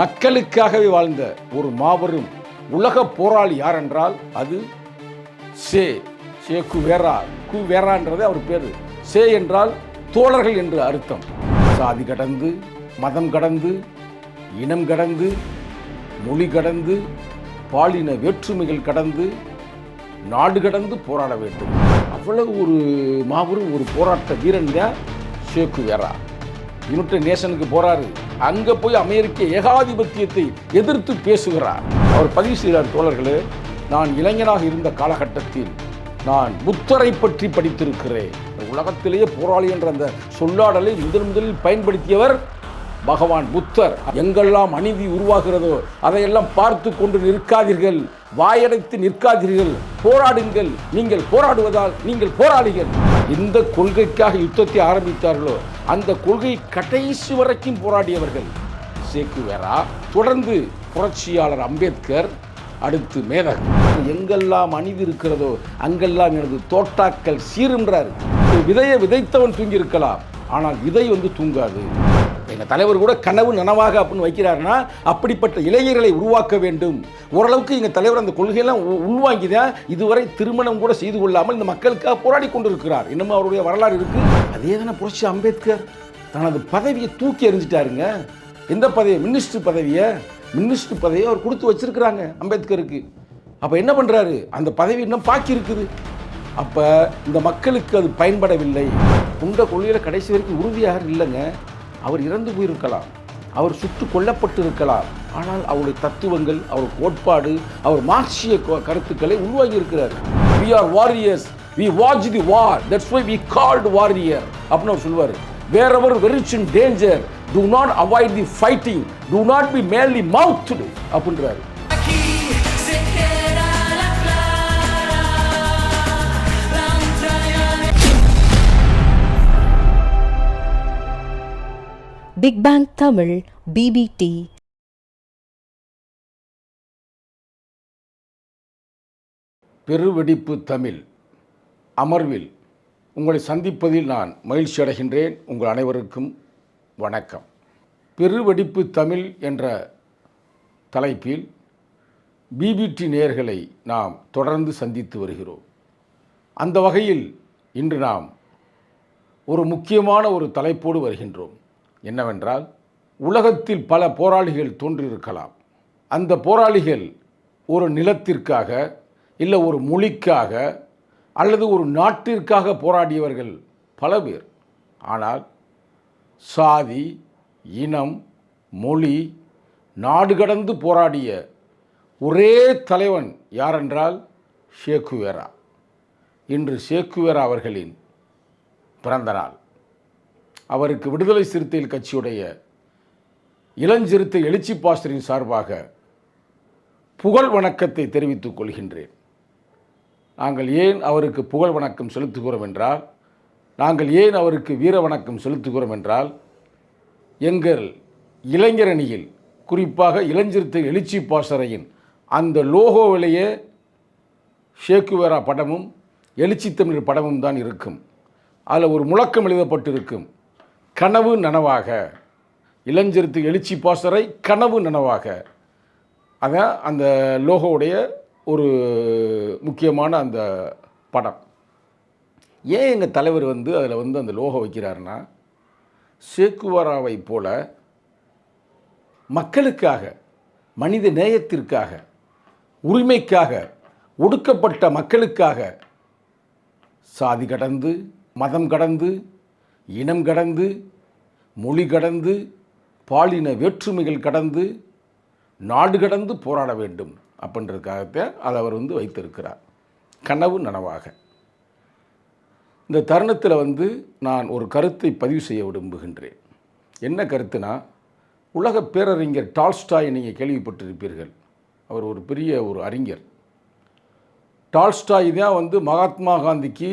மக்களுக்காகவே வாழ்ந்த ஒரு மாபெரும் உலக போராளி யார் என்றால் அது சே சே குவேரா குவேரான்றது அவர் பேர். சே என்றால் தோழர்கள் என்று அர்த்தம். சாதி கடந்து மதம் கடந்து இனம் கடந்து மொழி கடந்து பாலின வேற்றுமைகள் கடந்து நாடு கடந்து போராட வேண்டும். அவ்வளவு ஒரு மாபெரும் ஒரு போராட்ட வீரன் தான் ஷேக்கு வேரா யுனைடெட் நேஷனுக்கு போறாரு. அங்க போய் அமெரிக்க ஏகாதிபத்தியத்தை எதிர்த்து பேசுகிறார். அவர் பதிவு செய்கிறார் தோழர்களே நான் இளைஞனாக இருந்த காலகட்டத்தில் நான் புத்தரை பற்றி படித்திருக்கிறேன். உலகத்திலேயே போராளி என்ற அந்த சொல்லாடலை முதன் முதலில் பயன்படுத்தியவர் பகவான் புத்தர். எங்கெல்லாம் அநீதி உருவாகிறதோ அதையெல்லாம் பார்த்து கொண்டு நிற்காதீர்கள். வாயடைத்து நிற்காதீர்கள். போராடுங்கள். நீங்கள் போராடுவதால் நீங்கள் போராளிகள். எந்த கொள்கைக்காக யுத்தத்தை ஆரம்பித்தார்களோ? அந்த கொள்கை கடைசி வரைக்கும் போராடியவர்கள் சேக்குவேரா தொடர்ந்து புரட்சியாளர் அம்பேத்கர் அடுத்து மேதர் எங்கெல்லாம் அணிதி இருக்கிறதோ அங்கெல்லாம் எனது தோட்டாக்கள் சீருன்றார் விதையை விதைத்தவன் தூங்கியிருக்கலாம் ஆனால் விதை வந்து தூங்காது. எங்கள் தலைவர் கூட கனவு நனவாக அப்படின்னு வைக்கிறாருன்னா அப்படிப்பட்ட இளைஞர்களை உருவாக்க வேண்டும். ஓரளவுக்கு எங்கள் தலைவர் அந்த கொள்கையெல்லாம் உள்வாங்கி தான் இதுவரை திருமணம் கூட செய்து கொள்ளாமல் இந்த மக்களுக்காக போராடி கொண்டிருக்கிறார். இன்னமும் அவருடைய வரலாறு இருக்குது அதே தானே புரட்சி அம்பேத்கர். தனது பதவியை தூக்கி எறிஞ்சிட்டாருங்க. எந்த பதவி மினிஸ்டர் பதவியை. மினிஸ்டர் பதவியை அவர் கொடுத்து வச்சிருக்கிறாங்க அம்பேத்கருக்கு. அப்போ என்ன பண்ணுறாரு அந்த பதவி இன்னும் பாக்கி இருக்குது. அப்போ இந்த மக்களுக்கு அது பயன்படவில்லை. உண்ட கொள்கையில் கடைசி வரைக்கும் உறுதியாக இல்லைங்க. அவர் இறந்து போயிருக்கலாம். அவர் சுட்டு கொல்லப்பட்டு இருக்கலாம் ஆனால் அவருடைய தத்துவங்கள் அவர் கோட்பாடு அவர் மார்க்சிய கருத்துக்களை உருவாகி இருக்கிறார் we are warriors we watch the war that's why we called warrior அப்படின்னு அவர் சொல்லுவார். Wherever which in danger to not avoid the fighting to not be the mouth அப்படின்றாரு. பிக் பேங் தமிழ் பிபிடி பெருவெடிப்பு தமிழ். அமர்வில் உங்களை சந்திப்பதில் நான் மகிழ்ச்சி அடைகின்றேன். உங்கள் அனைவருக்கும் வணக்கம். பெருவெடிப்பு தமிழ் என்ற தலைப்பில் பிபிடி நேர்களை நாம் தொடர்ந்து சந்தித்து வருகிறோம். அந்த வகையில் இன்று நாம் ஒரு முக்கியமான ஒரு தலைப்போடு வருகின்றோம். என்னவென்றால் உலகத்தில் பல போராளிகள் தோன்றியிருக்கலாம். அந்த போராளிகள் ஒரு நிலத்திற்காக இல்லை ஒரு மொழிக்காக அல்லது ஒரு நாட்டிற்காக போராடியவர்கள் பல பேர். ஆனால் சாதி இனம் மொழி நாடு கடந்து போராடிய ஒரே தலைவன் யாரென்றால் ஷேக்குவேரா. இன்று ஷேக்குவேரா அவர்களின் பிறந்த நாள் அவருக்கு விடுதலை சிறுத்தைகள் கட்சியுடைய இளஞ்சிறுத்தை எழுச்சி பாஸ்டரின் சார்பாக புகழ் வணக்கத்தை தெரிவித்துக் கொள்கின்றேன். நாங்கள் ஏன் அவருக்கு புகழ் வணக்கம் செலுத்துகிறோம் என்றால் நாங்கள் ஏன் அவருக்கு வீர வணக்கம் செலுத்துகிறோம் என்றால் எங்கள் இளைஞரணியில் குறிப்பாக இளஞ்சிறுத்தை எழுச்சி பாசறையின் அந்த லோகோவிலேயே ஷேக்குவேரா படமும் எழுச்சி தமிழ் படமும் தான் இருக்கும். அதில் ஒரு முழக்கம் எழுதப்பட்டிருக்கும். கனவு நனவாக. இளஞ்சிறுத்தை எழுச்சி பாசரை கனவு நனவாக. அதான் அந்த லோகோவுடைய ஒரு முக்கியமான அந்த படம். ஏன் எங்கள் தலைவர் வந்து அதில் வந்து அந்த லோகோ வைக்கிறாருன்னா சேக்குவராவை போல மக்களுக்காக மனித நேயத்திற்காக உரிமைக்காக ஒடுக்கப்பட்ட மக்களுக்காக சாதி கடந்து மதம் கடந்து இனம் கடந்து மொழி கடந்து பாலின வேற்றுமைகள் கடந்து நாடு கடந்து போராட வேண்டும் அப்படின்றதுக்காகத்தான் அதை அவர் வந்து வைத்திருக்கிறார். கனவு நனவாக. இந்த தருணத்தில் வந்து நான் ஒரு கருத்தை பதிவு செய்ய விரும்புகின்றேன். என்ன கருத்துனா உலக பேரறிஞர் டால்ஸ்டாய் நீங்கள் கேள்விப்பட்டிருப்பீர்கள். அவர் ஒரு பெரிய ஒரு அறிஞர். டால்ஸ்டாய் தான் வந்து மகாத்மா காந்திக்கு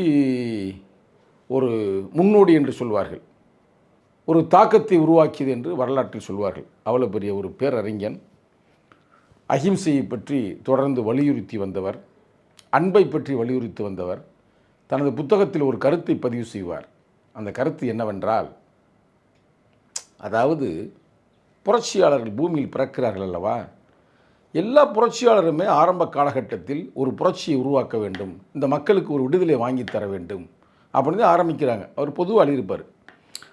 ஒரு முன்னோடி என்று சொல்வார்கள். ஒரு தாக்கத்தை உருவாக்கியது என்று வரலாற்றில் சொல்வார்கள். அவ்வளோ பெரிய ஒரு பேரறிஞன் அகிம்சையை பற்றி தொடர்ந்து வலியுறுத்தி வந்தவர் அன்பை பற்றி வலியுறுத்தி வந்தவர் தனது புத்தகத்தில் ஒரு கருத்தை பதிவு செய்வார். அந்த கருத்து என்னவென்றால் அதாவது புரட்சியாளர்கள் பூமியில் பிறக்கிறார்கள் அல்லவா? எல்லா புரட்சியாளருமே ஆரம்ப காலகட்டத்தில் ஒரு புரட்சியை உருவாக்க வேண்டும். இந்த மக்களுக்கு ஒரு விடுதலை வாங்கி தர வேண்டும். அப்படின்னு தான் ஆரம்பிக்கிறாங்க. அவர் பொதுவாக எழுதியிருப்பார்.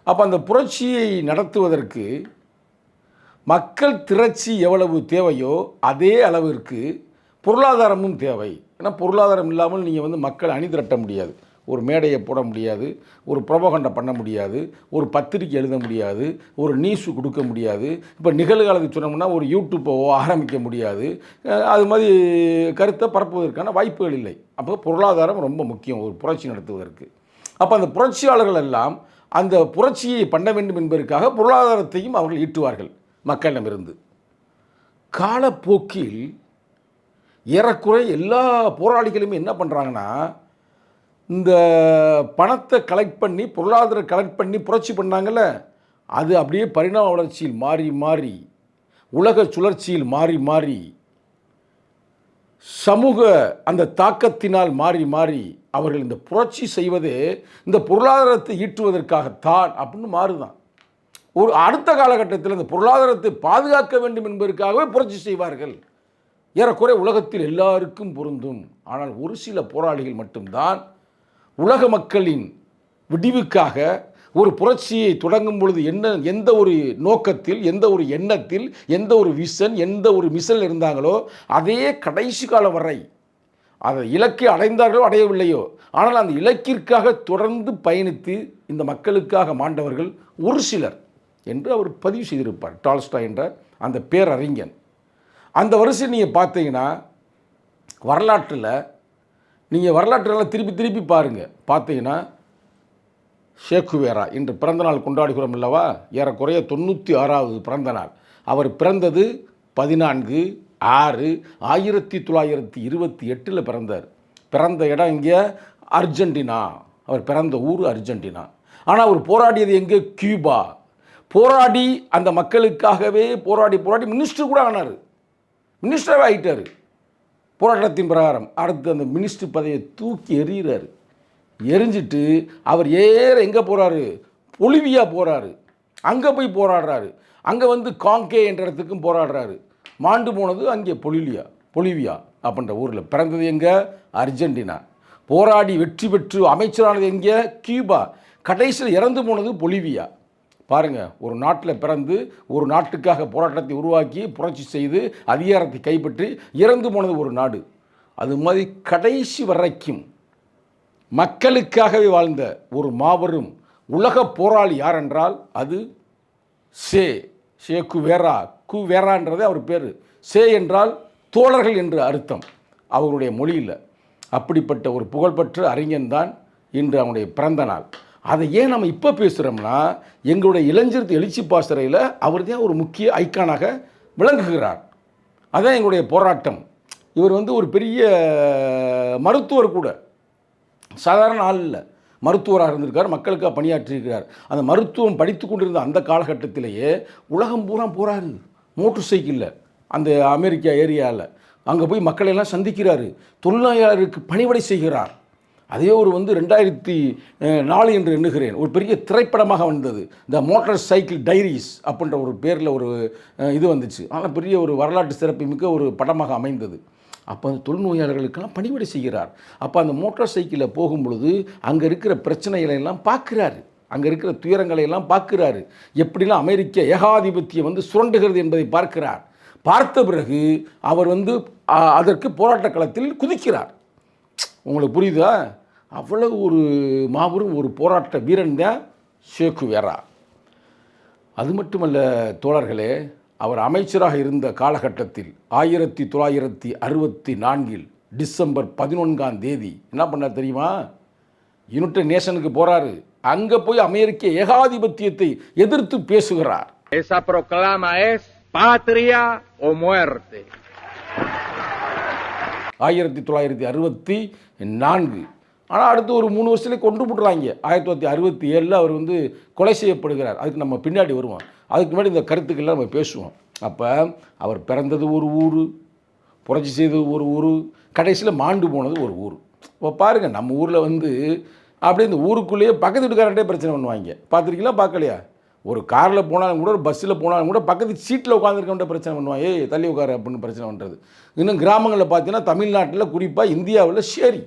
அப்போ அந்த புரட்சியை நடத்துவதற்கு மக்கள் திரட்சி எவ்வளவு தேவையோ அதே அளவிற்கு பொருளாதாரமும் தேவை. ஏன்னா பொருளாதாரம் இல்லாமல் நீங்கள் வந்து மக்கள் அணி திரட்ட முடியாது. ஒரு மேடையை போட முடியாது. ஒரு புரபகண்டை பண்ண முடியாது. ஒரு பத்திரிக்கை எழுத முடியாது. ஒரு நியூஸ் கொடுக்க முடியாது. இப்போ நிகழ்காலத்துக்கு சொன்னோம்னா ஒரு யூடியூப்போ ஆரம்பிக்க முடியாது. அது மாதிரி கருத்தை பரப்புவதற்கான வாய்ப்புகள் இல்லை. அப்போ பொருளாதாரம் ரொம்ப முக்கியம். ஒரு புரட்சி நடத்துவதற்கு. அப்போ அந்த புரட்சியாளர்கள் எல்லாம் அந்த புரட்சியை பண்ண வேண்டும் என்பதற்காக பொருளாதாரத்தையும் அவர்கள் ஈட்டுவார்கள் மக்களிடமிருந்து. காலப்போக்கில் ஏறக்குறை எல்லா போராளிகளுமே என்ன பண்ணுறாங்கன்னா இந்த பணத்தை கலெக்ட் பண்ணி பொருளாதார கலெக்ட் பண்ணி புரட்சி பண்ணாங்கள்ல அது அப்படியே பரிணாம வளர்ச்சியில் மாறி மாறி உலக சுழற்சியில் மாறி மாறி சமூக அந்த தாக்கத்தினால் மாறி மாறி அவர்கள் இந்த புரட்சி செய்வது இந்த பொருளாதாரத்தை ஈட்டுவதற்காகத்தான் அப்படின்னு மாறுதான். ஒரு அடுத்த காலகட்டத்தில் இந்த பொருளாதாரத்தை பாதுகாக்க வேண்டும் என்பதற்காகவே புரட்சி செய்வார்கள். ஏறக்குறை உலகத்தில் எல்லாருக்கும் பொருந்தும். ஆனால் ஒரு சில போராளிகள் மட்டும்தான் உலக மக்களின் விடிவுக்காக ஒரு புரட்சியை தொடங்கும் பொழுது என்ன எந்த ஒரு நோக்கத்தில் எந்த ஒரு எண்ணத்தில் எந்த ஒரு விஷன் எந்த ஒரு மிஷன் இருந்தாங்களோ அதே கடைசி காலம் வரை அதை இலக்கை அடைந்தார்களோ அடையவில்லையோ ஆனால் அந்த இலக்கிற்காக தொடர்ந்து பயணித்து இந்த மக்களுக்காக மாண்டவர்கள் ஒரு சிலர் என்று அவர் பதிவு செய்திருப்பார். டால்ஸ்டா என்ற அந்த பேரறிஞன். அந்த வரிசை நீங்கள் பார்த்தீங்கன்னா வரலாற்றில் நீங்கள் வரலாற்றெல்லாம் திருப்பி திருப்பி பாருங்கள் பார்த்தீங்கன்னா ஷேக்குவேரா இன்று பிறந்தநாள் கொண்டாடுகிறோம் அல்லவா? ஏறக்குறைய தொண்ணூற்றி ஆறாவது பிறந்தநாள். அவர் பிறந்தது பதினான்கு ஆறு ஆயிரத்தி தொள்ளாயிரத்தி இருபத்தி எட்டில் பிறந்தார். பிறந்த இடம் இங்கே அர்ஜென்டினா. அவர் பிறந்த ஊர் அர்ஜென்டினா. ஆனால் அவர் போராடியது எங்கே? கியூபா. போராடி அந்த மக்களுக்காகவே போராடி போராடி மினிஸ்டர் கூட ஆனார். மினிஸ்டராக ஆகிட்டார் போராட்டத்தின் பிரகாரம் அடுத்து அந்த மினிஸ்டர் பதவியை தூக்கி எறிகிறார். எரிஞ்சிட்டு அவர் ஏற எங்கே போகிறாரு பொலிவியா போகிறாரு அங்கே போய் போராடுறாரு. அங்கே வந்து காங்கே என்ற இடத்துக்கும் போராடுறாரு. மாண்டு போனது அங்கே பொலிவியா பொலிவியா அப்படின்ற ஊரில். பிறந்தது எங்கே? அர்ஜென்டினா. போராடி வெற்றி பெற்று அமைச்சரானது எங்கே? கியூபா. கடைசியில் இறந்து போனது பொலிவியா. பாருங்க ஒரு நாட்டில் பிறந்து ஒரு நாட்டுக்காக போராட்டத்தை உருவாக்கி புரட்சி செய்து அதிகாரத்தை கைப்பற்றி இறந்து போனது ஒரு நாடு. அது மாதிரி கடைசி வரைக்கும் மக்களுக்காகவே வாழ்ந்த ஒரு மாபெரும் உலக போராளி யார் என்றால் அது சே சே குவேரா குவேரான்றதே அவர் பேர். சே என்றால் தோழர்கள் என்று அர்த்தம். அவருடைய மொழியில் அப்படிப்பட்ட ஒரு புகழ்பெற்ற அறிஞன் தான் இன்று அவனுடைய பிறந்த நாள். அதை ஏன் நம்ம இப்போ பேசுகிறோம்னா எங்களுடைய இளைஞர் எழுச்சி பாசறையில் அவர் தான் ஒரு முக்கிய ஐக்கானாக விளங்குகிறார். அதான் எங்களுடைய போராட்டம். இவர் வந்து ஒரு பெரிய மருத்துவர் கூட. சாதாரண ஆள் இல்லை. மருத்துவராக இருந்திருக்கார் மக்களுக்காக பணியாற்றியிருக்கிறார். அந்த மருத்துவம் படித்து கொண்டிருந்த அந்த காலகட்டத்திலேயே உலகம் பூரா போகிறாரு மோட்டர் சைக்கிளில் அந்த அமெரிக்கா ஏரியாவில் அங்கே போய் மக்களை எல்லாம் சந்திக்கிறாரு. தொழிலாளருக்கு பணிவடை செய்கிறார். அதே ஒரு வந்து ரெண்டாயிரத்தி நாலு என்று எண்ணுகிறேன். ஒரு பெரிய திரைப்படமாக வந்தது. த மோட்டார் சைக்கிள் டைரிஸ் அப்படின்ற ஒரு பேரில் ஒரு இது வந்துச்சு. ஆனால் பெரிய ஒரு வரலாற்று சிறப்புமிக்க ஒரு படமாக அமைந்தது. அப்போ அந்த தொழுநோயாளர்களுக்கெல்லாம் பணிவிடை செய்கிறார். அப்போ அந்த மோட்டார் சைக்கிளில் போகும் பொழுது அங்கே இருக்கிற பிரச்சனைகளை எல்லாம் பார்க்குறாரு. அங்கே இருக்கிற துயரங்களை எல்லாம் பார்க்குறாரு. எப்படிலாம் அமெரிக்க ஏகாதிபத்தியம் வந்து சுரண்டுகிறது என்பதை பார்க்கிறார். பார்த்த பிறகு அவர் வந்து அதற்கு போராட்ட களத்தில் குதிக்கிறார். உங்களுக்கு புரியுதா? அவ்வளவு ஒரு மாபெரும் ஒரு போராட்ட வீரன் தான் ஷேக்கு வேறா அது மட்டுமல்ல தோழர்களே அவர் அமைச்சராக இருந்த காலகட்டத்தில் ஆயிரத்தி தொள்ளாயிரத்தி அறுபத்தி நான்கில் டிசம்பர் பதினொன்றாம் தேதி என்ன பண்ணார் தெரியுமா? யுனைடெட் நேஷனுக்கு போறாரு. அங்கே போய் அமெரிக்க ஏகாதிபத்தியத்தை எதிர்த்து பேசுகிறார். Esa proclama es patria o muerte. ஆயிரத்தி தொள்ளாயிரத்தி அறுபத்தி நான்கு. ஆனால் அடுத்து ஒரு மூணு வருஷத்துலேயே கொண்டு போட்டுறாங்க. ஆயிரத்தி தொள்ளாயிரத்தி அறுபத்தி ஏழில் அவர் வந்து கொலை செய்யப்படுகிறார். அதுக்கு நம்ம பின்னாடி வருவோம். அதுக்கு முன்னாடி இந்த கருத்துக்கள்லாம் நம்ம பேசுவோம். அப்போ அவர் பிறந்தது ஒரு ஊர் புரட்சி செய்தது ஒரு ஊர் கடைசியில் மாண்டு போனது ஒரு ஊர். இப்போ பாருங்கள் நம்ம ஊரில் வந்து அப்படியே இந்த ஊருக்குள்ளேயே பக்கத்து வீட்டுக்காரன்ட்டே பிரச்சனை பண்ணுவாங்க. பார்த்துருக்கீங்களா? பார்க்கலையா? ஒரு காரில் போனாலும் கூட ஒரு பஸ்ஸில் போனாலும் கூட பக்கத்து சீட்டில் உட்காந்துருக்கவன்ட்ட பிரச்சனை பண்ணுவான். ஏய் தள்ளி உட்கார அப்படின்னு பிரச்சனை பண்ணுறது இன்னும் கிராமங்களில் பார்த்தீங்கன்னா தமிழ்நாட்டில் குறிப்பாக இந்தியாவில் ஷேரி.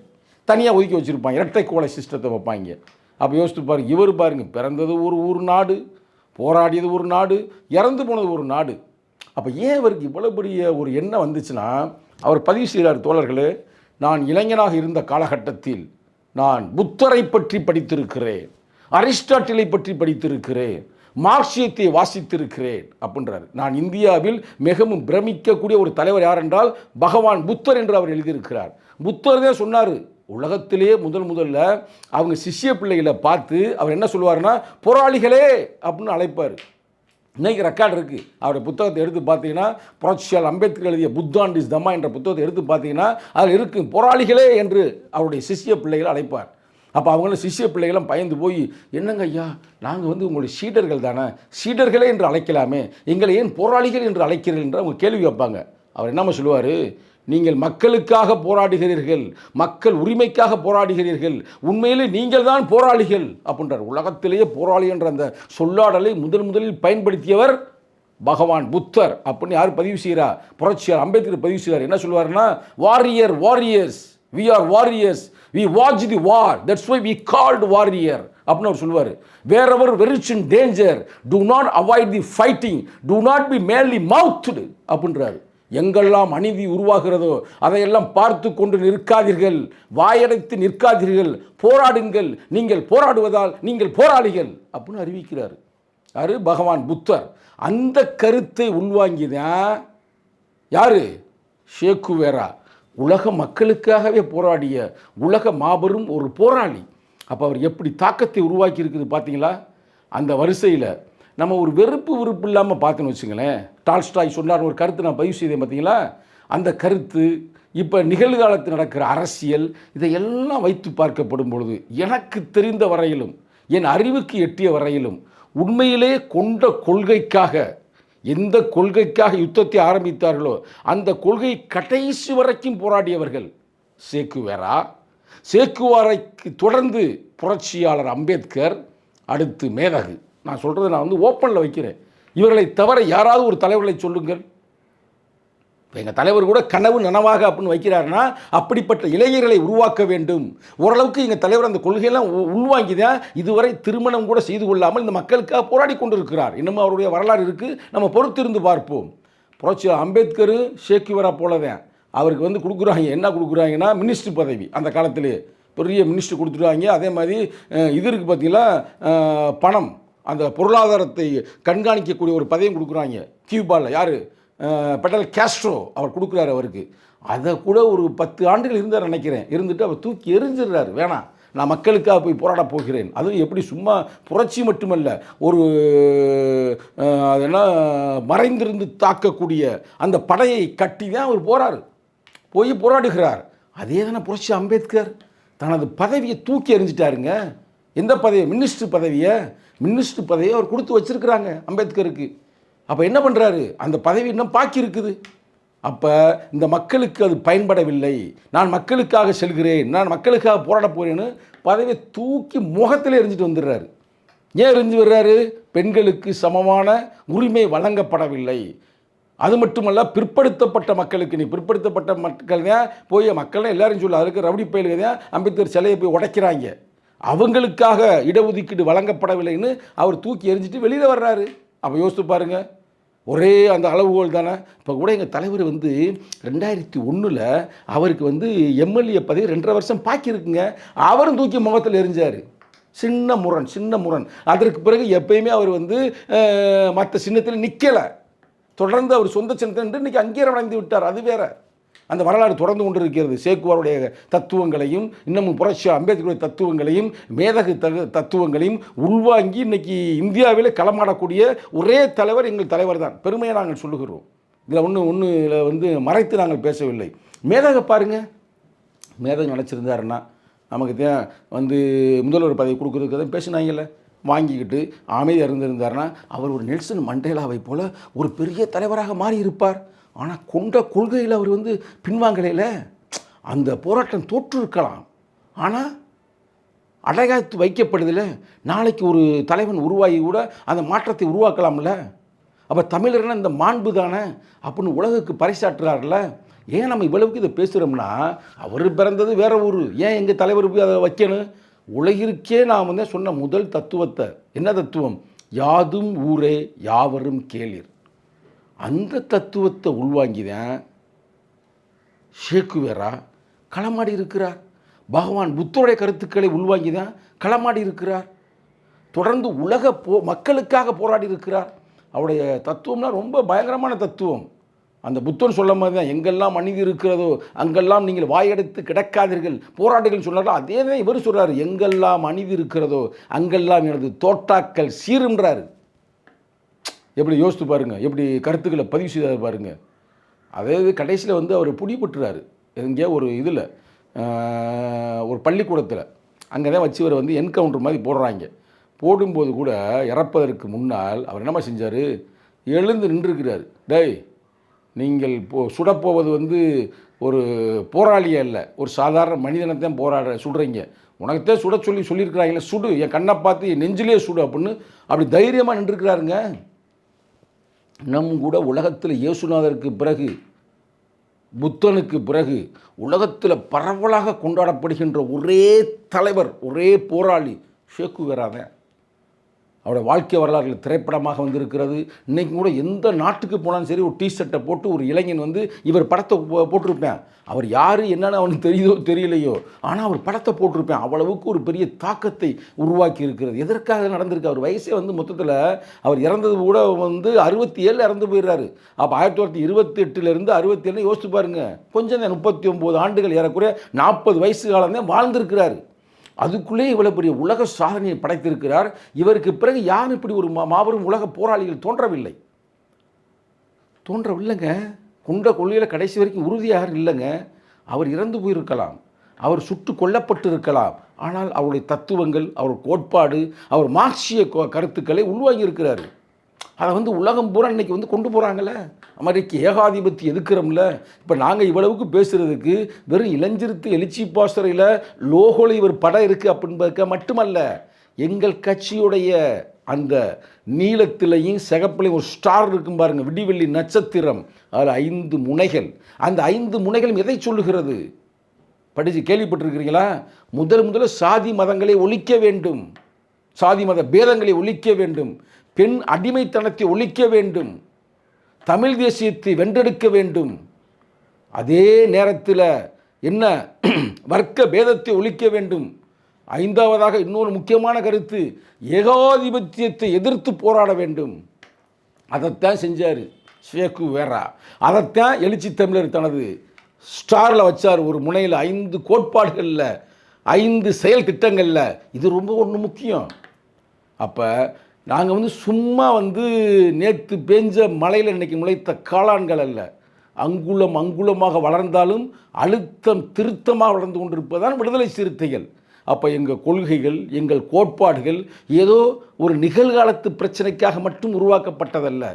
தனியாக ஒதுக்கி வச்சுருப்பாங்க. இரட்டை கோலை சிஸ்டத்தை வைப்பாங்க. அப்போ யோசித்து பாருங்க இவர் பாருங்கள் பிறந்தது ஒரு ஊர் நாடு. போராடியது ஒரு நாடு இறந்து போனது ஒரு நாடு. அப்போ ஏன் இவருக்கு இவ்வளோ பெரிய ஒரு எண்ணம் வந்துச்சுன்னா அவர் பதிவு செய்கிறார் தோழர்களே நான் இளைஞனாக இருந்த காலகட்டத்தில் நான் புத்தரை பற்றி படித்திருக்கிறேன் அரிஸ்டாட்டிலை பற்றி படித்திருக்கிறேன் மார்க்சியத்தை வாசித்திருக்கிறேன் அப்படின்றார். நான் இந்தியாவில் மிகவும் பிரமிக்கக்கூடிய ஒரு தலைவர் யார் என்றால் பகவான் புத்தர் என்று அவர் எழுதியிருக்கிறார். புத்தர் தான் சொன்னார் உலகத்திலேயே முதல் முதல்ல அவங்க சிஷ்ய பிள்ளைகளை பார்த்து அவர் என்ன சொல்லுவாருன்னா போராளிகளே அப்படின்னு அழைப்பார். இன்னைக்கு ரெக்கார்டு இருக்குது அவருடைய புத்தகத்தை எடுத்து பார்த்தீங்கன்னா புரட்சியால் அம்பேத்கர் எழுதிய புத்தாண்ட் இஸ் தம்மா என்ற புத்தகத்தை எடுத்து பார்த்தீங்கன்னா அதில் இருக்கு போராளிகளே என்று அவருடைய சிஷ்ய பிள்ளைகளை அழைப்பார். அப்போ அவங்களும் சிஷ்ய பிள்ளைகளும் பயந்து போய் என்னங்க ஐயா நாங்கள் வந்து உங்களுடைய சீடர்கள் தானே? சீடர்களே என்று அழைக்கலாமே. எங்களை ஏன் போராளிகள் என்று அழைக்கிறீர்கள்? என்று அவங்க கேள்வி வைப்பாங்க அவர் என்னம்மா சொல்லுவார்? நீங்கள் மக்களுக்காக போராடுகிறீர்கள் மக்கள் உரிமைக்காக போராடுகிறீர்கள் உண்மையிலே நீங்கள் தான் போராளிகள் அப்படின்றார். உலகத்திலேயே போராளி என்ற அந்த சொல்லாடலை முதல் முதலில் பயன்படுத்தியவர் பகவான் புத்தர் அப்படின்னு யார் பதிவு செய்கிறார் புரட்சியார் அம்பேத்கர் பதிவு செய்கிறார். என்ன சொல்லுவாருன்னா warrior warriors we are warriors we watch the war that's why we called warrior அப்படின்னு அவர் சொல்லுவார். Wherever which in danger to not avoid the fighting to not be manly மவுத்துடு அப்படின்றாரு. எங்கெல்லாம் அநீதி உருவாகிறதோ அதையெல்லாம் பார்த்து கொண்டு நிற்காதீர்கள். வாயடைத்து நிற்காதீர்கள். போராடுங்கள். நீங்கள் போராடுவதால் நீங்கள் போராளிகள். அப்படின்னு அறிவிக்கிறார். யாரு? பகவான் புத்தர். அந்த கருத்தை உள்வாங்கிதான் யாரு? ஷேக்குவேரா உலக மக்களுக்காகவே போராடிய உலக மாபெரும் ஒரு போராளி. அப்போ அவர் எப்படி தாக்கத்தை உருவாக்கி இருக்குது பார்த்தீங்களா? அந்த வரிசையில் நம்ம ஒரு வெறுப்பு விருப்பு இல்லாமல் பார்த்துன்னு வச்சுங்களேன். டால்ஸ்டாய் சொன்னார் ஒரு கருத்து நான் பதிவு செய்தேன் பார்த்தீங்களா அந்த கருத்து இப்போ நிகழ்காலத்தில் நடக்கிற அரசியல் இதையெல்லாம் வைத்து பார்க்கப்படும் பொழுது எனக்கு தெரிந்த வரையிலும் என் அறிவுக்கு எட்டிய வரையிலும் உண்மையிலே கொண்ட கொள்கைக்காக எந்த கொள்கைக்காக யுத்தத்தை ஆரம்பித்தார்களோ அந்த கொள்கை கடைசி வரைக்கும் போராடியவர்கள் சேக்குவேரா? சேக்குவாரைக்கு தொடர்ந்து புரட்சியாளர் அம்பேத்கர் அடுத்து மேதகு. நான் சொல்கிறத நான் வந்து ஓப்பனில் வைக்கிறேன். இவர்களை தவிர யாராவது ஒரு தலைவர்களை சொல்லுங்கள். இப்போ எங்கள் தலைவர் கூட கனவு நனவாக அப்படின்னு வைக்கிறாருன்னா அப்படிப்பட்ட இளைஞர்களை உருவாக்க வேண்டும். ஓரளவுக்கு எங்கள் தலைவர் அந்த கொள்கையெல்லாம் உள்வாங்கி தான் இதுவரை திருமணம் கூட செய்து கொள்ளாமல் இந்த மக்களுக்காக போராடி கொண்டிருக்கிறார். இன்னமும் அவருடைய வரலாறு இருக்குது நம்ம பொறுத்திருந்து பார்ப்போம். புரட்சி அம்பேத்கர் ஷேக்கிவரா போலதான் அவருக்கு வந்து கொடுக்குறாங்க. என்ன கொடுக்குறாங்கன்னா மினிஸ்டர் பதவி அந்த காலத்திலே. பெரிய மினிஸ்டர் கொடுத்துருவாங்க அதே மாதிரி இது இருக்குது பார்த்தீங்களா பணம். அந்த பொருளாதாரத்தை கண்காணிக்கக்கூடிய ஒரு பதவியும் கொடுக்குறாங்க. கியூபாவில் யார்? பெட்டல் கேஸ்ட்ரோ அவர் கொடுக்குறாரு அவருக்கு. அதை கூட ஒரு பத்து ஆண்டுகள் இருந்தார் நினைக்கிறேன். இருந்துட்டு அவர் தூக்கி எரிஞ்சிடுறாரு வேணாம். நான் மக்களுக்காக போய் போராட போகிறேன். அதுவும் எப்படி சும்மா புரட்சி மட்டுமல்ல ஒரு அதெல்லாம் என்ன மறைந்திருந்து தாக்கக்கூடிய அந்த படையை கட்டி தான் அவர் போகிறாரு போய் போராடுகிறார். அதே தானே புரட்சி அம்பேத்கர். தனது பதவியை தூக்கி எறிஞ்சிட்டாருங்க. எந்த பதவி? மினிஸ்டர் பதவியை? மினிஸ்டர் பதவியை அவர் கொடுத்து வச்சிருக்கிறாங்க அம்பேத்கருக்கு. அப்போ என்ன பண்ணுறாரு அந்த பதவி இன்னும் பாக்கி இருக்குது. அப்போ இந்த மக்களுக்கு அது பயன்படவில்லை. நான் மக்களுக்காக செல்கிறேன். நான் மக்களுக்காக போராட போகிறேன்னு பதவியை தூக்கி முகத்தில் எரிஞ்சிட்டு வந்துடுறாரு. ஏன் எரிஞ்சு வர்றாரு? பெண்களுக்கு சமமான உரிமை வழங்கப்படவில்லை. அது மட்டுமல்ல பிற்படுத்தப்பட்ட மக்களுக்கு நீ பிற்படுத்தப்பட்ட மக்கள் தான் போய் மக்கள் எல்லாரும் சொல்ல. அதுக்கு ரவுடி பயலுக்கு தான் அம்பேத்கர் சிலையை போய் உடைக்கிறாங்க. அவங்களுக்காக இடஒதுக்கீடு வழங்கப்படவில்லைன்னு அவர் தூக்கி எரிஞ்சிட்டு வெளியில் வர்றாரு. அப்போ யோசித்து பாருங்க. ஒரே அந்த அளவுகோல் தானே. இப்போ கூட எங்கள் தலைவர் வந்து ரெண்டாயிரத்தி ஒன்றில் அவருக்கு வந்து எம்எல்ஏ பதவி ரெண்டரை வருஷம் பாக்கியிருக்குங்க அவரும் தூக்கி முகத்தில் எரிஞ்சார் சின்ன முரண் சின்ன முரண். அதற்கு பிறகு எப்பயுமே அவர் வந்து மற்ற சின்னத்தில் நிற்கலை தொடர்ந்து அவர் சொந்த சின்னத்தில் இன்றைக்கி இன்னைக்கு அங்கீகாரம் வழங்கி விட்டார். அது வேறு. அந்த வரலாறு தொடர்ந்து கொண்டிருக்கிறது. சேக்குவாருடைய தத்துவங்களையும் இன்னமும் புரட்சி அம்பேத்கருடைய தத்துவங்களையும் மேதகு தத்துவங்களையும் உள்வாங்கி இன்னைக்கு இந்தியாவில் களமாடக்கூடிய ஒரே தலைவர் எங்கள் தலைவர் தான். பெருமையை நாங்கள் சொல்லுகிறோம். இதில் ஒன்று ஒன்றுல வந்து மறைத்து நாங்கள் பேசவில்லை. மேதக பாருங்க. மேதகு நினச்சிருந்தாருன்னா நமக்கு தான் வந்து முதல்வர் பதவி கொடுக்குறதுக்கு தான் பேசினாங்கல்ல. வாங்கிக்கிட்டு அமைதி இருந்திருந்தாருன்னா அவர் ஒரு நெல்சன் மண்டேலாவை போல ஒரு பெரிய தலைவராக மாறி இருப்பார் ஆனால் கொண்ட கொள்கையில் அவர் வந்து பின்வாங்கலையில் அந்த போராட்டம் தோற்று இருக்கலாம் ஆனால் அடையாளத்து வைக்கப்படுதில்ல நாளைக்கு ஒரு தலைவன் உருவாகி கூட அந்த மாற்றத்தை உருவாக்கலாம்ல? அப்போ தமிழர்னா இந்த மாண்பு தானே? அப்படின்னு உலகுக்கு பறைசாற்றுறாருல. ஏன் நம்ம இவ்வளவுக்கு இதை பேசுகிறோம்னா அவர் பிறந்தது வேற ஊர். ஏன் எங்கள் தலைவர் போய் அதை வைக்கணும்? உலகிற்கே நான் வந்து சொன்ன முதல் தத்துவத்தை. என்ன தத்துவம்? யாதும் ஊரே யாவரும் கேளிர். அந்த தத்துவத்தை உள்வாங்கி தான் ஷேக்குவேரா களமாடி இருக்கிறார். பகவான் புத்தருடைய கருத்துக்களை உள்வாங்கி தான் களமாடி இருக்கிறார். தொடர்ந்து உலக போ மக்களுக்காக போராடி இருக்கிறார். அவருடைய தத்துவம்னா ரொம்ப பயங்கரமான தத்துவம். அந்த புத்தன் சொல்ல மாதிரி தான் எங்கெல்லாம் மனிதி இருக்கிறதோ அங்கெல்லாம் நீங்கள் வாயெடுத்து கிடக்காதீர்கள். போராடுகள் சொன்னாரோ அதே தான் இவர் சொல்கிறார் எங்கெல்லாம் மனிதி இருக்கிறதோ அங்கெல்லாம் எனது தோட்டாக்கள் சீருன்றாரு எப்படி யோசித்து பாருங்கள் எப்படி கருத்துக்களை பதிவு செய்தார் பாருங்க. அதாவது கடைசியில் வந்து அவர் பிடிபட்டுறாரு. எங்கேயோ ஒரு இதில் ஒரு பள்ளிக்கூடத்தில். அங்கே தான் வச்சு இவர் வந்து என்கவுண்டர் மாதிரி போடுறாங்க. போடும்போது கூட இறப்பதற்கு முன்னால் அவர் என்னம்மா செஞ்சார்? எழுந்து நின்றுக்கிறார் டேய் நீங்கள் போ சுடப்போவது வந்து ஒரு போராளியே இல்லை ஒரு சாதாரண மனிதனை தான் போராடுற சுடுறீங்க. உனக்குத்தே சுட சொல்லி சொல்லியிருக்கிறாங்களே சுடு. என் கண்ணை பார்த்து என் நெஞ்சிலே சுடு அப்படின்னு அப்படி தைரியமாக நின்றுக்கிறாருங்க நம் கூட உலகத்தில் இயேசுநாதருக்கு பிறகு புத்தனுக்கு பிறகு உலகத்தில் பரவலாக கொண்டாடப்படுகின்ற ஒரே தலைவர் ஒரே போராளி ஷேக்குவேரா அவருடைய வாழ்க்கை வரலாறுகள் திரைப்படமாக வந்திருக்கிறது. இன்றைக்கி கூட எந்த நாட்டுக்கு போனாலும் சரி ஒரு டிஷர்ட்டை போட்டு ஒரு இளைஞன் வந்து இவர் படத்தை போ- போட்டிருப்பேன். அவர் யார் என்னென்னு அவனுக்கு தெரியுதோ தெரியலையோ. ஆனால் அவர் படத்தை போட்டிருப்பேன். அவ்வளவுக்கு ஒரு பெரிய தாக்கத்தை உருவாக்கி இருக்கிறது. எதற்காக நடந்திருக்கு? அவர் வயசே வந்து மொத்தத்தில் அவர் இறந்தது கூட வந்து அறுபத்தி ஏழில் இறந்து போயிடுறாரு அப்போ ஆயிரத்தி தொள்ளாயிரத்தி இருபத்தி எட்டுலேருந்து அறுபத்தி ஏழு யோசிச்சு பாருங்க. கொஞ்சம் தான் முப்பத்தி ஒம்பது ஆண்டுகள் ஏறக்குறைய நாற்பது வயசு காலம் தான் வாழ்ந்திருக்கிறாரு. அதுக்குள்ளே இவ்வளவு பெரிய உலக சாதனையை படைத்திருக்கிறார். இவருக்கு பிறகு யாரும் இப்படி ஒரு மா- மாபெரும் உலக போராளிகள் தோன்றவில்லை. தோன்றவில்லைங்க. குண்ட கொள்கையில் கடைசி வரைக்கும் உறுதியாக இல்லைங்க. அவர் இறந்து போயிருக்கலாம். அவர் சுட்டு கொல்லப்பட்டு இருக்கலாம் ஆனால் அவருடைய தத்துவங்கள் அவர் கோட்பாடு அவர் மார்க்சிய கருத்துக்களை உள்வாங்கி இருக்கிறார் அதை வந்து உலகம் பூரா இன்னைக்கு வந்து கொண்டு போகிறாங்களே அமெரிக்க ஏகாதிபத்தி எதுக்குறோம்ல? இப்போ நாங்கள் இவ்வளவுக்கு பேசுகிறதுக்கு வெறும் இளஞ்சிருத்து எழுச்சி பாசறையில் லோகோல இவர் படம் இருக்குது அப்படின்பதுக்க மட்டுமல்ல எங்கள் கட்சியுடைய அந்த நீளத்திலையும் சிகப்புலையும் ஒரு ஸ்டார் இருக்கும் பாருங்க விடிவெள்ளி நட்சத்திரம். அதில் ஐந்து முனைகள். அந்த ஐந்து முனைகளும் எதை சொல்லுகிறது? படித்து கேள்விப்பட்டிருக்கிறீங்களா? முதல் முதல்ல சாதி மதங்களை ஒழிக்க வேண்டும். சாதி மத பேதங்களை ஒழிக்க வேண்டும். பெண் அடிமைத்தனத்தை ஒழிக்க வேண்டும் தமிழ் தேசியத்தை வென்றெடுக்க வேண்டும். அதே நேரத்தில் என்ன வர்க்க பேதத்தை ஒழிக்க வேண்டும். ஐந்தாவதாக இன்னொரு முக்கியமான கருத்து ஏகாதிபத்தியத்தை எதிர்த்து போராட வேண்டும். அதைத்தான் செஞ்சார் ஷேக்கு வேரா அதைத்தான் எழுச்சி தமிழர் தனது ஸ்டாரில் வச்சார். ஒரு முனையில் ஐந்து கோட்பாடுகளில் ஐந்து செயல் திட்டங்களில் இது ரொம்ப ஒன்று முக்கியம். அப்போ நாங்கள் வந்து சும்மா வந்து நேற்று பேஞ்ச மலையில் இன்றைக்கி முளைத்த காளான்கள் அல்ல. அங்குலம் அங்குலமாக வளர்ந்தாலும் அழுத்தம் திருத்தமாக வளர்ந்து கொண்டிருப்பதுதான் விடுதலை சிறுத்தைகள். அப்போ எங்கள் கொள்கைகள் எங்கள் கோட்பாடுகள் ஏதோ ஒரு நிகழ்காலத்து பிரச்சனைக்காக மட்டும் உருவாக்கப்பட்டதல்ல.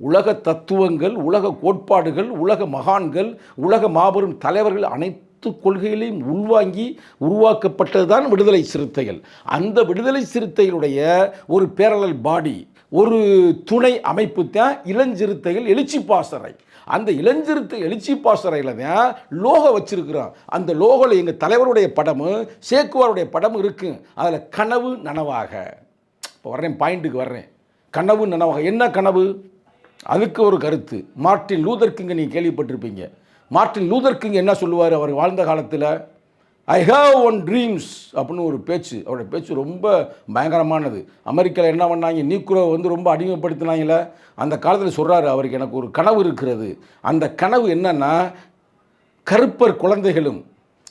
உலக தத்துவங்கள் உலக கோட்பாடுகள் உலக மகான்கள் உலக மாபெரும் தலைவர்கள் அனைத்து கொள்கைகளையும் உள்வாங்கி உருவாக்கப்பட்டது தான் விடுதலை சிறுத்தைகள். அந்த விடுதலை சிறுத்தைகளுடைய ஒரு பேரலல் பாடி ஒரு துணை அமைப்பு தான் இளஞ்சிறுத்தைகள் எழுச்சி பாசறை. அந்த இளஞ்சிறுத்தை எழுச்சி பாசறையில் தான் லோகோ வச்சிருக்கிறோம் அந்த லோகோவில் எங்கள் தலைவருடைய படமும் சேக்குவாருடைய படமும் இருக்கு. அதில் கனவு நனவாக. இப்போ வர்றேன் பாயிண்ட்டுக்கு வர்றேன். கனவு நனவாக. என்ன கனவு? அதுக்கு ஒரு கருத்து. மார்ட்டின் லூதர்க்குங்க நீங்கள் கேள்விப்பட்டிருப்பீங்க. மார்ட்டின் லூதர் கிங் என்ன சொல்லுவார்? அவர் வாழ்ந்த காலத்தில் ஐ ஹாவ் ஒன் ட்ரீம்ஸ் அப்படின்னு ஒரு பேச்சு. அவருடைய பேச்சு ரொம்ப பயங்கரமானது. அமெரிக்காவில் என்ன பண்ணாங்க? நியூக்ரோ வந்து ரொம்ப அடிமைப்படுத்தினாங்கள அந்த காலத்தில் சொல்கிறாரு அவருக்கு எனக்கு ஒரு கனவு இருக்கிறது. அந்த கனவு என்னென்னா கருப்பர் குழந்தைகளும்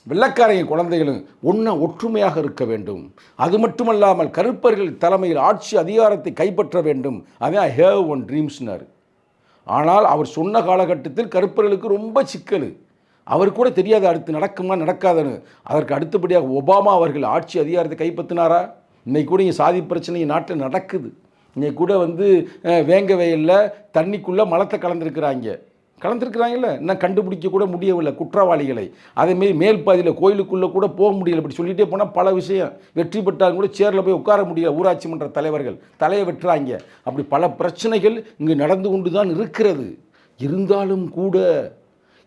வெள்ளக்காரங்க குழந்தைகளும் ஒன்றா ஒற்றுமையாக இருக்க வேண்டும். அது மட்டுமல்லாமல் கருப்பர்கள் தலைமையில் ஆட்சி அதிகாரத்தை கைப்பற்ற வேண்டும். அதான் ஐ ஹேவ் ஒன் ட்ரீம்ஸ்னார் ஆனால் அவர் சொன்ன காலகட்டத்தில் கருப்பர்களுக்கு ரொம்ப சிக்கல். அவர் கூட தெரியாது அடுத்து நடக்குமா நடக்காதுன்னு. அதற்கு அடுத்தபடியாக ஒபாமா அவர்கள் ஆட்சி அதிகாரத்தை கைப்பற்றினாரா? இன்னைக்கு கூட இங்கே சாதி பிரச்சனை நாட்டில் நடக்குது. இன்னைக்கு கூட வந்து வேங்க வயலில் தண்ணிக்குள்ளே மலத்தை கலந்துருக்கிறாங்க. கலந்துருக்கிறாங்கல்ல? இன்னும் கண்டுபிடிக்க கூட முடியவில்லை குற்றவாளிகளை. அதேமாரி மேல் பாதியில் கோயிலுக்குள்ளே கூட போக முடியல. இப்படி சொல்லிகிட்டே போனால் பல விஷயம். வெற்றி பெற்றாலும் கூட சேரில் போய் உட்கார முடியல ஊராட்சி மன்ற தலைவர்கள். தலையை வெட்டுறாங்க. அப்படி பல பிரச்சனைகள் இங்கு நடந்து கொண்டு தான் இருக்கிறது. இருந்தாலும் கூட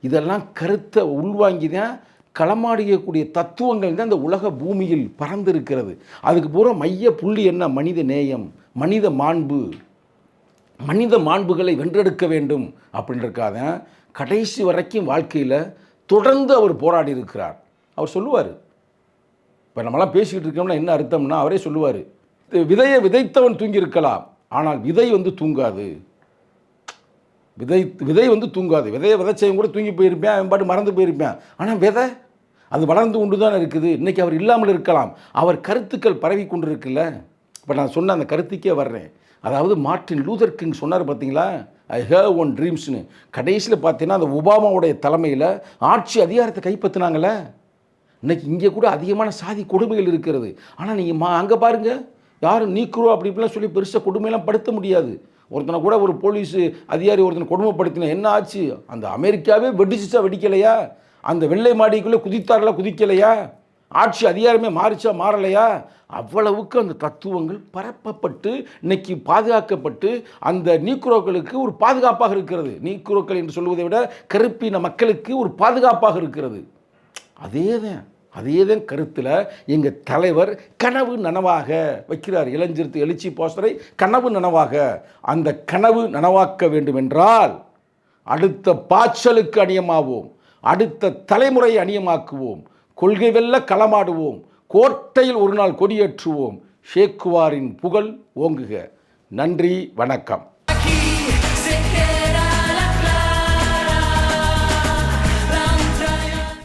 இதெல்லாம் கருத்தை உள்வாங்கி தான் களமாடியக்கூடிய தத்துவங்கள் தான் இந்த உலக பூமியில் பறந்திருக்கிறது. அதுக்கு பூரா மைய புள்ளி என்ன? மனித நேயம் மனித மாண்பு. மனித மாண்புகளை வென்றெடுக்க வேண்டும் அப்படின்றக்காக கடைசி வரைக்கும் வாழ்க்கையில் தொடர்ந்து அவர் போராடி இருக்கிறார். அவர் சொல்லுவார். இப்போ நம்மளாம் பேசிக்கிட்டு இருக்கோம்னா என்ன அர்த்தம்னா அவரே சொல்லுவார். விதையை விதைத்தவன் தூங்கியிருக்கலாம். ஆனால் விதை வந்து தூங்காது. விதை விதை வந்து தூங்காது. விதையை விதைச்சவன் கூட தூங்கி போயிருப்பேன் அவன் பாட்டு மறந்து போயிருப்பேன். ஆனால் விதை அது வளர்ந்து கொண்டு தான் இருக்குது. இன்றைக்கி அவர் இல்லாமல் இருக்கலாம். அவர் கருத்துக்கள் பரவி கொண்டு இருக்குல்ல இப்போ நான் சொன்ன அந்த கருத்துக்கே வர்றேன். அதாவது மார்ட்டின் லூதர் கிங் சொன்னார் பார்த்தீங்களா? ஐ ஹேவ் ஒன் ட்ரீம்ஸ்னு கடைசியில் பார்த்தீங்கன்னா அந்த ஒபாமாவுடைய தலைமையில் ஆட்சி அதிகாரத்தை கைப்பற்றினாங்களே இன்னைக்கு இங்கே கூட அதிகமான சாதி கொடுமைகள் இருக்கிறது. ஆனால் நீங்கள் மா அங்கே பாருங்கள் யாரும் நீக்குறோம் அப்படி இப்படிலாம் சொல்லி பெருசாக கொடுமையெல்லாம் படுத்த முடியாது. ஒருத்தனை கூட ஒரு போலீஸ் அதிகாரி ஒருத்தனை கொடுமைப்படுத்தின என்ன ஆச்சு? அந்த அமெரிக்காவே வெடிச்சிச்சா வெடிக்கலையா? அந்த வெள்ளை மாடிக்குள்ளே குதித்தாரெல்லாம் குதிக்கலையா? ஆட்சி அதிகாரமே மாறிச்சா மாறலையா? அவ்வளவுக்கு அந்த தத்துவங்கள் பரப்பப்பட்டு இன்னைக்கு பாதுகாக்கப்பட்டு அந்த நீக்குரோக்களுக்கு ஒரு பாதுகாப்பாக இருக்கிறது. நீக்குரோக்கள் என்று சொல்வதை விட கருப்பின மக்களுக்கு ஒரு பாதுகாப்பாக இருக்கிறது. அதே தான் அதே தான் கருத்தில் எங்கள் தலைவர் கனவு நனவாக வைக்கிறார். இளஞ்சிறுத்து எழுச்சி போஸ்டரை கனவு நனவாக. அந்த கனவு நனவாக்க வேண்டும் என்றால் அடுத்த பாய்ச்சலுக்கு அணியமாவோம். அடுத்த தலைமுறை அணியமாக்குவோம். கொள்கை வெல்ல களமாடுவோம். கோட்டையில் ஒரு நாள் கொடியேற்றுவோம். ஷேக்குவாரின் புகழ் ஓங்குக. நன்றி வணக்கம்.